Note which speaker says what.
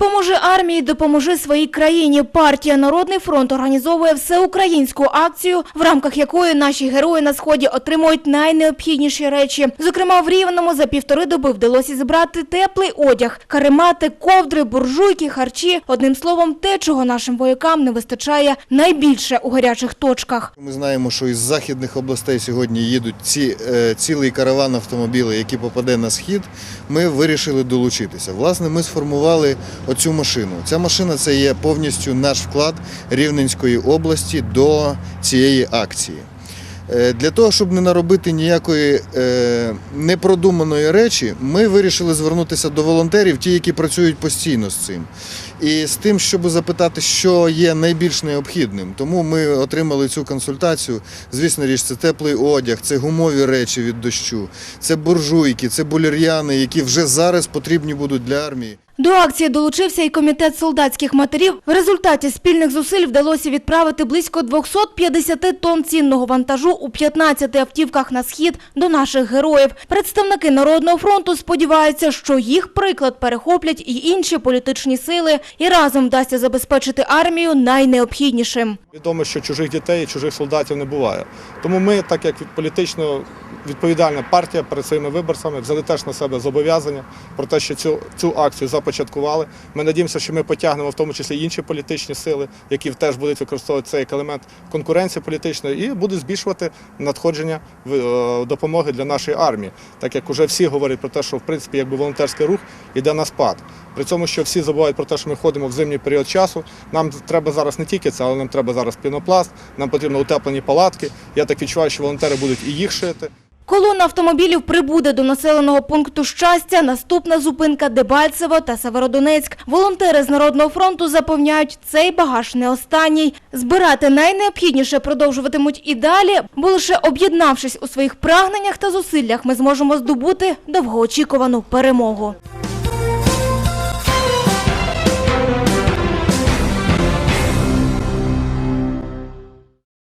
Speaker 1: Допоможи армії, допоможи своїй країні. Партія Народний фронт організовує всеукраїнську акцію, в рамках якої наші герої на сході отримують найнеобхідніші речі. Зокрема, в Рівному за півтори доби вдалося зібрати теплий одяг, каремати, ковдри, буржуйки, харчі. Одним словом, те, чого нашим воякам не вистачає найбільше у гарячих точках.
Speaker 2: Ми знаємо, що із західних областей сьогодні їдуть ці, е, цілий караван автомобілів, який попаде на схід. Ми вирішили долучитися. Власне, ми сформували оцю машину. Ця машина це є повністю наш вклад Рівненської області до цієї акції. Е, Для того, щоб не наробити ніякої е, непродуманої речі, ми вирішили звернутися до волонтерів, ті, які працюють постійно з цим. І з тим, щоб запитати, що є найбільш необхідним. Тому ми отримали цю консультацію. Звісно річ, це теплий одяг, це гумові речі від дощу, це буржуйки, це булір'яни, які вже зараз потрібні будуть для армії.
Speaker 1: До акції долучився і комітет солдатських матерів. В результаті спільних зусиль вдалося відправити близько 250 тонн цінного вантажу у 15 автівках на схід до наших героїв. Представники Народного фронту сподіваються, що їх приклад перехоплять і інші політичні сили, і разом вдасться забезпечити армію найнеобхіднішим.
Speaker 3: Відомо, що чужих дітей і чужих солдатів не буває. Тому ми, так як політично відповідальна партія перед своїми виборцями, взяли теж на себе зобов'язання про те, що цю, цю акцію започаткували. Ми надіємося, що ми потягнемо в тому числі інші політичні сили, які теж будуть використовувати цей елемент конкуренції політичної, і будуть збільшувати надходження е, допомоги для нашої армії, так як уже всі говорять про те, що в принципі якби волонтерський рух іде на спад. При цьому, що всі забувають про те, що ми ходимо в зимній період часу. Нам треба зараз не тільки це, але нам треба зараз пінопласт, нам потрібно утеплені палатки. Я так відчуваю, що волонтери будуть і їх шити.
Speaker 1: Колона автомобілів прибуде до населеного пункту щастя. Наступна зупинка Дебальцево та Северодонецьк. Волонтери з Народного фронту запевняють, цей багаж не останній. Збирати найнеобхідніше продовжуватимуть і далі, бо лише об'єднавшись у своїх прагненнях та зусиллях, ми зможемо здобути довгоочікувану перемогу.